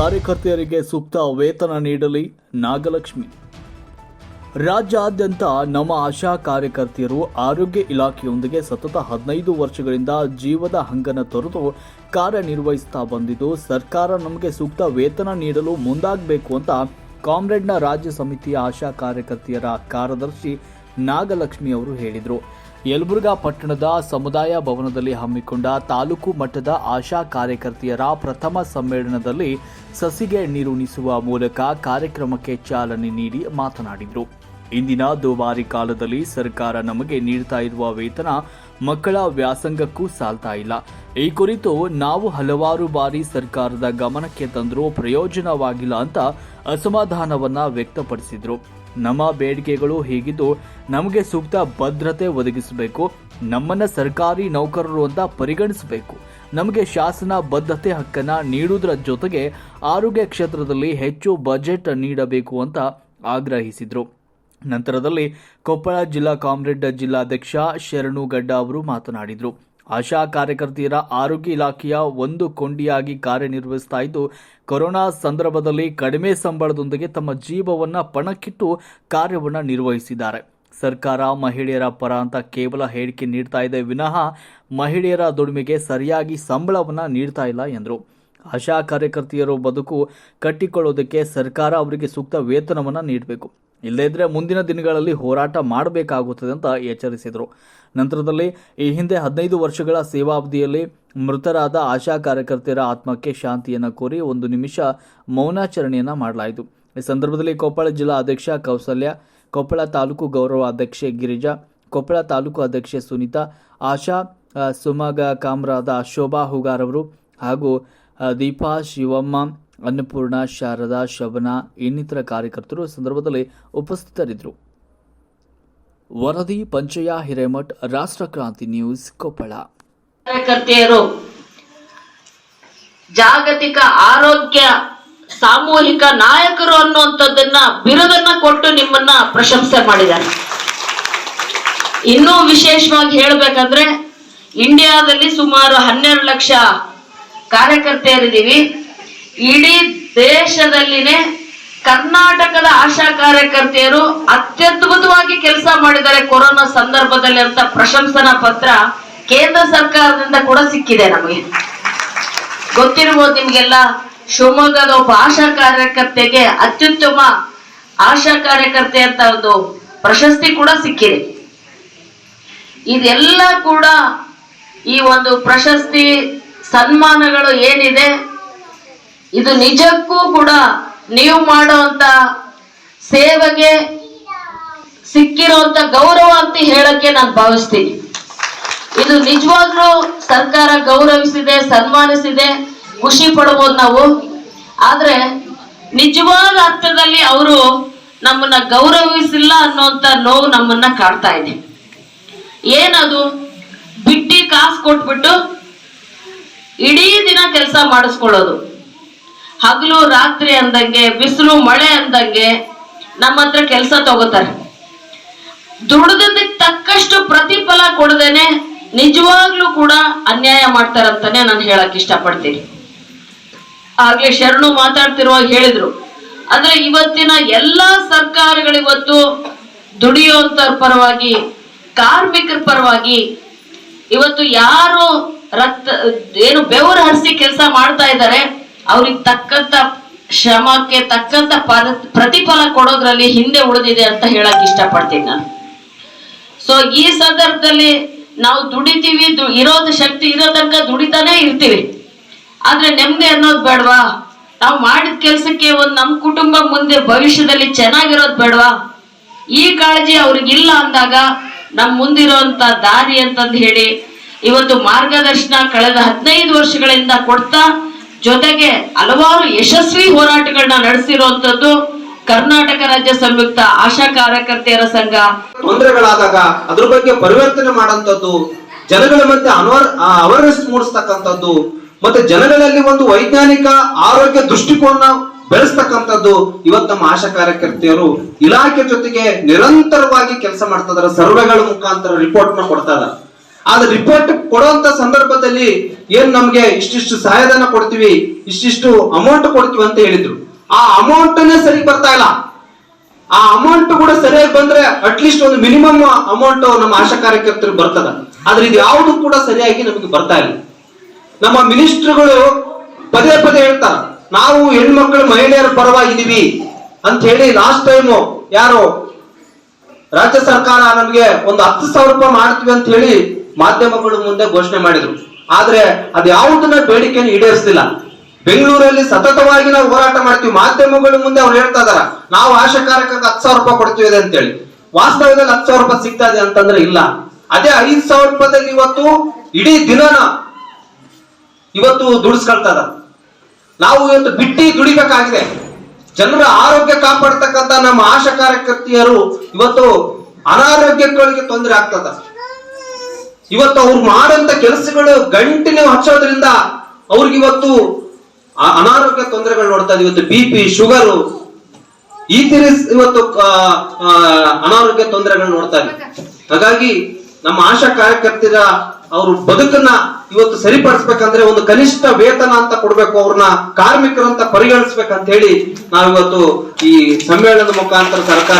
ಕಾರ್ಯಕರ್ತೆಯರಿಗೆ ಸೂಕ್ತ ವೇತನ ನೀಡಲಿ. ನಾಗಲಕ್ಷ್ಮಿ ರಾಜ್ಯಾದ್ಯಂತ ನಮ್ಮ ಆಶಾ ಕಾರ್ಯಕರ್ತೆಯರು ಆರೋಗ್ಯ ಇಲಾಖೆಯೊಂದಿಗೆ ಸತತ ಹದಿನೈದು ವರ್ಷಗಳಿಂದ ಜೀವದ ಹಂಗನ ತೊರೆದು ಕಾರ್ಯನಿರ್ವಹಿಸ್ತಾ ಬಂದಿದ್ದು, ಸರ್ಕಾರ ನಮಗೆ ಸೂಕ್ತ ವೇತನ ನೀಡಲು ಮುಂದಾಗಬೇಕು ಅಂತ ಕಾಮ್ರೇಡ್ನ ರಾಜ್ಯ ಸಮಿತಿಯ ಆಶಾ ಕಾರ್ಯಕರ್ತೆಯರ ಕಾರ್ಯದರ್ಶಿ ನಾಗಲಕ್ಷ್ಮಿ ಅವರು ಹೇಳಿದರು. ಯಲಬುರ್ಗಾ ಪಟ್ಟಣದ ಸಮುದಾಯ ಭವನದಲ್ಲಿ ಹಮ್ಮಿಕೊಂಡ ತಾಲೂಕು ಮಟ್ಟದ ಆಶಾ ಕಾರ್ಯಕರ್ತೆಯರ ಪ್ರಥಮ ಸಮ್ಮೇಳನದಲ್ಲಿ ಸಸಿಗೆ ನೀರುಣಿಸುವ ಮೂಲಕ ಕಾರ್ಯಕ್ರಮಕ್ಕೆ ಚಾಲನೆ ನೀಡಿ ಮಾತನಾಡಿದರು. ಇಂದಿನ ದುಬಾರಿ ಕಾಲದಲ್ಲಿ ಸರ್ಕಾರ ನಮಗೆ ನೀಡ್ತಾ ಇರುವ ವೇತನ ಮಕ್ಕಳ ವ್ಯಾಸಂಗಕ್ಕೂ ಸಾಲ್ತಾ ಇಲ್ಲ. ಈ ಕುರಿತು ನಾವು ಹಲವಾರು ಬಾರಿ ಸರ್ಕಾರದ ಗಮನಕ್ಕೆ ತಂದರೂ ಪ್ರಯೋಜನವಾಗಿಲ್ಲ ಅಂತ ಅಸಮಾಧಾನವನ್ನ ವ್ಯಕ್ತಪಡಿಸಿದ್ರು. ನಮ್ಮ ಬೇಡಿಕೆಗಳು ಹೀಗಿದ್ದು ನಮಗೆ ಸೂಕ್ತ ಭದ್ರತೆ ಒದಗಿಸಬೇಕು, ನಮ್ಮನ್ನ ಸರ್ಕಾರಿ ನೌಕರರು ಅಂತ ಪರಿಗಣಿಸಬೇಕು. ನಮಗೆ ಶಾಸನ ಬದ್ಧತೆ ಹಕ್ಕನ್ನು ನೀಡುವುದರ ಜೊತೆಗೆ ಆರೋಗ್ಯ ಕ್ಷೇತ್ರದಲ್ಲಿ ಹೆಚ್ಚು ಬಜೆಟ್ ನೀಡಬೇಕು ಅಂತ ಆಗ್ರಹಿಸಿದರು. ನಂತರದಲ್ಲಿ ಕೊಪ್ಪಳ ಜಿಲ್ಲಾ ಕಾಮ್ರೆಡ್ ಜಿಲ್ಲಾಧ್ಯಕ್ಷ ಶರಣು ಗಡ್ಡ ಅವರು ಮಾತನಾಡಿದರು. ಆಶಾ ಕಾರ್ಯಕರ್ತೆಯರ ಆರೋಗ್ಯ ಇಲಾಖೆಯ ಒಂದು ಕೊಂಡಿಯಾಗಿ ಕಾರ್ಯನಿರ್ವಹಿಸ್ತಾ ಇದ್ದು, ಕೊರೋನಾ ಸಂದರ್ಭದಲ್ಲಿ ಕಡಿಮೆ ಸಂಬಳದೊಂದಿಗೆ ತಮ್ಮ ಜೀವವನ್ನ ಪಣಕ್ಕಿಟ್ಟು ಕಾರ್ಯವನ್ನು ನಿರ್ವಹಿಸಿದ್ದಾರೆ. ಸರ್ಕಾರ ಮಹಿಳೆಯರ ಪರ ಅಂತ ಕೇವಲ ಹೇಳಿಕೆ ನೀಡ್ತಾ ಇದೆ ವಿನಃ ಮಹಿಳೆಯರ ದುಡಿಮೆಗೆ ಸರಿಯಾಗಿ ಸಂಬಳವನ್ನ ನೀಡ್ತಾ ಇಲ್ಲ ಎಂದರು. ಆಶಾ ಕಾರ್ಯಕರ್ತೆಯರು ಬದುಕು ಕಟ್ಟಿಕೊಳ್ಳೋದಕ್ಕೆ ಸರ್ಕಾರ ಅವರಿಗೆ ಸೂಕ್ತ ವೇತನವನ್ನು ನೀಡಬೇಕು. ಇಲ್ಲದಿದ್ದರೆ ಮುಂದಿನ ದಿನಗಳಲ್ಲಿ ಹೋರಾಟ ಮಾಡಬೇಕಾಗುತ್ತದೆ ಅಂತ ಎಚ್ಚರಿಸಿದರು. ನಂತರದಲ್ಲಿ ಈ ಹಿಂದೆ ಹದಿನೈದು ವರ್ಷಗಳ ಸೇವಾವಧಿಯಲ್ಲಿ ಮೃತರಾದ ಆಶಾ ಕಾರ್ಯಕರ್ತೆಯರ ಆತ್ಮಕ್ಕೆ ಶಾಂತಿಯನ್ನು ಕೋರಿ ಒಂದು ನಿಮಿಷ ಮೌನಾಚರಣೆಯನ್ನು ಮಾಡಲಾಯಿತು. ಈ ಸಂದರ್ಭದಲ್ಲಿ ಕೊಪ್ಪಳ ಜಿಲ್ಲಾ ಅಧ್ಯಕ್ಷ ಕೌಸಲ್ಯ, ಕೊಪ್ಪಳ ತಾಲೂಕು ಗೌರವ ಅಧ್ಯಕ್ಷೆ ಗಿರಿಜಾ, ಕೊಪ್ಪಳ ತಾಲೂಕು ಅಧ್ಯಕ್ಷೆ ಸುನೀತಾ, ಆಶಾ ಸುಮಗ ಕಾಮ್ರಾದ ಶೋಭಾ ಹುಗಾರವರು ಹಾಗೂ ದೀಪಾ ಶಿವಮ್ಮ ಅನ್ನಪೂರ್ಣ, ಶಾರದಾ ಶವನ ಇನ್ನಿತರ ಕಾರ್ಯಕರ್ತರು ಸಂದರ್ಭದಲ್ಲಿ ಉಪಸ್ಥಿತರಿದ್ದರು. ವರದಿ, ಪಂಚಯ, ಹಿರೇಮಠ್ ರಾಷ್ಟ್ರಕ್ರಾಂತಿ ನ್ಯೂಸ್, ಕೊಪ್ಪಳ. ಕಾರ್ಯಕರ್ತೆಯರು, ಜಾಗತಿಕ ಆರೋಗ್ಯ ಸಾಮೂಹಿಕ ನಾಯಕರು ಅನ್ನುವಂಥದ್ದನ್ನ ಬಿರುದನ್ನ ಕೊಟ್ಟು ನಿಮ್ಮನ್ನ ಪ್ರಶಂಸೆ ಮಾಡಿದ್ದಾರೆ. ಇನ್ನೂ ವಿಶೇಷವಾಗಿ ಹೇಳಬೇಕಂದ್ರೆ, ಇಂಡಿಯಾದಲ್ಲಿ ಸುಮಾರು ಹನ್ನೆರಡು ಲಕ್ಷ ಕಾರ್ಯಕರ್ತೆಯರಿದ್ದೀವಿ. ಇಡೀ ದೇಶದಲ್ಲಿನೇ ಕರ್ನಾಟಕದ ಆಶಾ ಕಾರ್ಯಕರ್ತೆಯರು ಅತ್ಯದ್ಭುತವಾಗಿ ಕೆಲಸ ಮಾಡಿದ್ದಾರೆ ಕೊರೋನಾ ಸಂದರ್ಭದಲ್ಲಿ ಅಂತ ಪ್ರಶಂಸನಾ ಪತ್ರ ಕೇಂದ್ರ ಸರ್ಕಾರದಿಂದ ಕೂಡ ಸಿಕ್ಕಿದೆ ನಮಗೆ. ಗೊತ್ತಿರ್ಬೋದು ನಿಮ್ಗೆಲ್ಲ, ಶಿವಮೊಗ್ಗದ ಒಬ್ಬ ಆಶಾ ಕಾರ್ಯಕರ್ತೆಗೆ ಅತ್ಯುತ್ತಮ ಆಶಾ ಕಾರ್ಯಕರ್ತೆ ಅಂತ ಒಂದು ಪ್ರಶಸ್ತಿ ಕೂಡ ಸಿಕ್ಕಿದೆ. ಇದೆಲ್ಲ ಕೂಡ ಈ ಒಂದು ಪ್ರಶಸ್ತಿ ಸನ್ಮಾನಗಳು ಏನಿದೆ ಇದು ನಿಜಕ್ಕೂ ಕೂಡ ನೀವು ಮಾಡುವಂತ ಸೇವೆಗೆ ಸಿಕ್ಕಿರುವಂತ ಗೌರವ ಅಂತ ಹೇಳಕ್ಕೆ ನಾನು ಭಾವಿಸ್ತೀನಿ. ಇದು ನಿಜವಾಗ್ಲೂ ಸರ್ಕಾರ ಗೌರವಿಸಿದೆ, ಸನ್ಮಾನಿಸಿದೆ, ಖುಷಿ ಪಡಬಹುದು ನಾವು. ಆದ್ರೆ ನಿಜವಾದ ಅರ್ಥದಲ್ಲಿ ಅವರು ನಮ್ಮನ್ನ ಗೌರವಿಸಿಲ್ಲ ಅನ್ನೋಂತ ನೋವು ನಮ್ಮನ್ನ ಕಾಡ್ತಾ ಇದೆ. ಏನದು? ಬಿಟ್ಟಿ ಕಾಸು ಕೊಟ್ಬಿಟ್ಟು ಇಡೀ ದಿನ ಕೆಲಸ ಮಾಡಿಸ್ಕೊಳ್ಳೋದು. ಹಗಲು ರಾತ್ರಿ ಅಂದಂಗೆ, ಬಿಸಿಲು ಮಳೆ ಅಂದಂಗೆ ನಮ್ಮ ಹತ್ರ ಕೆಲಸ ತಗೋತಾರೆ. ದುಡ್ದಕ್ಕೆ ತಕ್ಕಷ್ಟು ಪ್ರತಿಫಲ ಕೊಡದೇನೆ ನಿಜವಾಗ್ಲೂ ಕೂಡ ಅನ್ಯಾಯ ಮಾಡ್ತಾರಂತಾನೆ ನಾನು ಹೇಳಕ್ ಇಷ್ಟಪಡ್ತೀನಿ. ಆಗ್ಲೇ ಶರಣು ಮಾತಾಡ್ತಿರುವಾಗ ಹೇಳಿದ್ರು. ಅಂದ್ರೆ ಇವತ್ತಿನ ಎಲ್ಲಾ ಸರ್ಕಾರಗಳು ಇವತ್ತು ದುಡಿಯುವಂತವ್ರ ಪರವಾಗಿ, ಕಾರ್ಮಿಕರ ಪರವಾಗಿ ಇವತ್ತು ಯಾರು ರಕ್ತ, ಏನು ಬೆವರು ಹರಿಸಿ ಕೆಲಸ ಮಾಡ್ತಾ ಇದ್ದಾರೆ ಅವ್ರಿಗೆ ತಕ್ಕಂತ ಶ್ರಮಕ್ಕೆ ತಕ್ಕಂತ ಪರ- ಪ್ರತಿಫಲ ಕೊಡೋದ್ರಲ್ಲಿ ಹಿಂದೆ ಉಳಿದಿದೆ ಅಂತ ಹೇಳಕ್ ಇಷ್ಟಪಡ್ತೀನಿ ನಾನು. ಸೊ ಈ ಸಂದರ್ಭದಲ್ಲಿ ನಾವು ದುಡಿತೀವಿ ಇರೋದು ಶಕ್ತಿ ಇರೋ ತನಕ ದುಡಿತಾನೆ ಇರ್ತೀವಿ. ಆದ್ರೆ ನೆಮ್ಮದಿ ಅನ್ನೋದು ಬೇಡವಾ? ನಾವು ಮಾಡಿದ ಕೆಲ್ಸಕ್ಕೆ ಒಂದ್ ನಮ್ ಕುಟುಂಬ ಮುಂದೆ ಭವಿಷ್ಯದಲ್ಲಿ ಚೆನ್ನಾಗಿರೋದು ಬೇಡವಾ? ಈ ಕಾಳಜಿ ಅವ್ರಿಗಿಲ್ಲ ಅಂದಾಗ ನಮ್ಮ ಮುಂದಿರುವಂತ ದಾರಿ ಅಂತಂದು ಹೇಳಿ, ಇವತ್ತು ಮಾರ್ಗದರ್ಶನ ಕಳೆದ ಹದಿನೈದು ವರ್ಷಗಳಿಂದ ಕೊಡ್ತಾ ಜೊತೆಗೆ ಹಲವಾರು ಯಶಸ್ವಿ ಹೋರಾಟಗಳನ್ನ ನಡೆಸಿರುವಂತದ್ದು ಕರ್ನಾಟಕ ರಾಜ್ಯ ಸಂಯುಕ್ತ ಆಶಾ ಕಾರ್ಯಕರ್ತೆಯರ ಸಂಘ. ತೊಂದರೆಗಳಾದಾಗ ಅದ್ರ ಬಗ್ಗೆ ಪರಿವರ್ತನೆ ಮಾಡಂತದ್ದು ಜನಗಳ ಮಧ್ಯೆ ಅನ್ವರ್ ಅವೇರ್ನೆಸ್ ಮೂಡಿಸ್ತಕ್ಕಂಥದ್ದು, ಮತ್ತೆ ಜನಗಳಲ್ಲಿ ಒಂದು ವೈಜ್ಞಾನಿಕ ಆರೋಗ್ಯ ದೃಷ್ಟಿಕೋನ ಬೆಳೆಸ್ತಕ್ಕಂಥದ್ದು ಇವತ್ತು ನಮ್ಮ ಆಶಾ ಕಾರ್ಯಕರ್ತೆಯರು ಇಲಾಖೆ ಜೊತೆಗೆ ನಿರಂತರವಾಗಿ ಕೆಲಸ ಮಾಡ್ತಾ ಇದಾರೆ ಸರ್ವೆಗಳ ಮುಖಾಂತರ ರಿಪೋರ್ಟ್ನ ಕೊಡ್ತಾ ಇದಾರೆ ಆದ್ರೆ ರಿಪೋರ್ಟ್ ಕೊಡುವಂತ ಸಂದರ್ಭದಲ್ಲಿ ಏನ್ ನಮ್ಗೆ ಇಷ್ಟಿಷ್ಟು ಸಹಾಯಧನ ಕೊಡ್ತೀವಿ, ಇಷ್ಟಿಷ್ಟು ಅಮೌಂಟ್ ಕೊಡ್ತೀವಿ ಅಂತ ಹೇಳಿದ್ರು. ಆ ಅಮೌಂಟ್ನೇ ಸರಿ ಬರ್ತಾ ಇಲ್ಲ. ಆ ಅಮೌಂಟ್ ಕೂಡ ಸರಿಯಾಗಿ ಬಂದ್ರೆ ಅಟ್ಲೀಸ್ಟ್ ಒಂದು ಮಿನಿಮಮ್ ಅಮೌಂಟ್ ನಮ್ಮ ಆಶಾ ಕಾರ್ಯಕರ್ತರಿಗೆ ಬರ್ತದ. ಆದ್ರೆ ಇದು ಯಾವುದು ಕೂಡ ಸರಿಯಾಗಿ ನಮಗೆ ಬರ್ತಾ ಇಲ್ಲ. ನಮ್ಮ ಮಿನಿಸ್ಟರ್ಗಳು ಪದೇ ಪದೇ ಹೇಳ್ತಾರ, ನಾವು ಹೆಣ್ಮಕ್ಳು ಮಹಿಳೆಯರ ಪರವಾಗಿದ್ದೀವಿ ಅಂತ ಹೇಳಿ ಲಾಸ್ಟ್ ಟೈಮ್ ಯಾರು ರಾಜ್ಯ ಸರ್ಕಾರ ನಮಗೆ ಒಂದು ಹತ್ತು ಸಾವಿರ ರೂಪಾಯಿ ಮಾಡ್ತೀವಿ ಅಂತ ಹೇಳಿ ಮಾಧ್ಯಮಗಳು ಮುಂದೆ ಘೋಷಣೆ ಮಾಡಿದ್ರು. ಆದ್ರೆ ಅದು ಯಾವುದನ್ನ ಬೇಡಿಕೆಯನ್ನು ಈಡೇರಿಸಲಿಲ್ಲ ಬೆಂಗಳೂರಲ್ಲಿ ಸತತವಾಗಿ ನಾವು ಹೋರಾಟ ಮಾಡ್ತೀವಿ. ಮಾಧ್ಯಮಗಳ ಮುಂದೆ ಅವ್ರು ಹೇಳ್ತಾ ಇದಾರ, ನಾವು ಆಶಾ ಕಾರ್ಯಕರ್ತ ಹತ್ತು ಸಾವಿರ ರೂಪಾಯಿ ಕೊಡ್ತೀವಿ ಅಂತ ಅಂತೇಳಿ. ವಾಸ್ತವದಲ್ಲಿ ಹತ್ತು ಸಾವಿರ ರೂಪಾಯಿ ಸಿಗ್ತಾ ಇದೆ ಅಂತಂದ್ರೆ ಇಲ್ಲ. ಅದೇ ಐದು ಸಾವಿರ ರೂಪಾಯಿದಲ್ಲಿ ಇವತ್ತು ಇಡೀ ದಿನನ ಇವತ್ತು ದುಡಿಸ್ಕೊಳ್ತಾ ಇದಾರೆ. ನಾವು ಇವತ್ತು ಬಿಟ್ಟಿ ದುಡಿಬೇಕಾಗಿದೆ. ಜನರ ಆರೋಗ್ಯ ಕಾಪಾಡ್ತಕ್ಕಂತ ನಮ್ಮ ಆಶಾ ಕಾರ್ಯಕರ್ತೆಯರು ಇವತ್ತು ಅನಾರೋಗ್ಯಗಳಿಗೆ ತೊಂದರೆ ಆಗ್ತದ ಇವತ್ತು ಅವ್ರು ಮಾಡಂತ ಕೆಲಸಗಳು ಗಂಟಿನ ಹಚ್ಚೋದ್ರಿಂದ ಅವ್ರಿಗೆ ಇವತ್ತು ಆ- ಅನಾರೋಗ್ಯ ತೊಂದರೆಗಳು ನೋಡ್ತಾ ಇದ್ದೀವಿ ಇವತ್ತು ಬಿ ಪಿ ಶುಗರು ಈ ತೀರಿ ಇವತ್ತು ಅನಾರೋಗ್ಯ ತೊಂದರೆಗಳು ನೋಡ್ತಾ ಇದೆ ಹಾಗಾಗಿ ನಮ್ಮ ಆಶಾ ಕಾರ್ಯಕರ್ತರ ಅವ್ರ ಬದುಕನ್ನ ಇವತ್ತು ಸರಿಪಡಿಸ್ಬೇಕಂದ್ರೆ ಒಂದು ಕನಿಷ್ಠ ವೇತನ ಅಂತ ಕೊಡ್ಬೇಕು. ಅವ್ರನ್ನ ಕಾರ್ಮಿಕರಂತ ಪರಿಗಣಿಸ್ಬೇಕಂತ ಹೇಳಿ ನಾವಿವತ್ತು ಈ ಸಮ್ಮೇಳನದ ಮುಖಾಂತರ ಸರ್ಕಾರ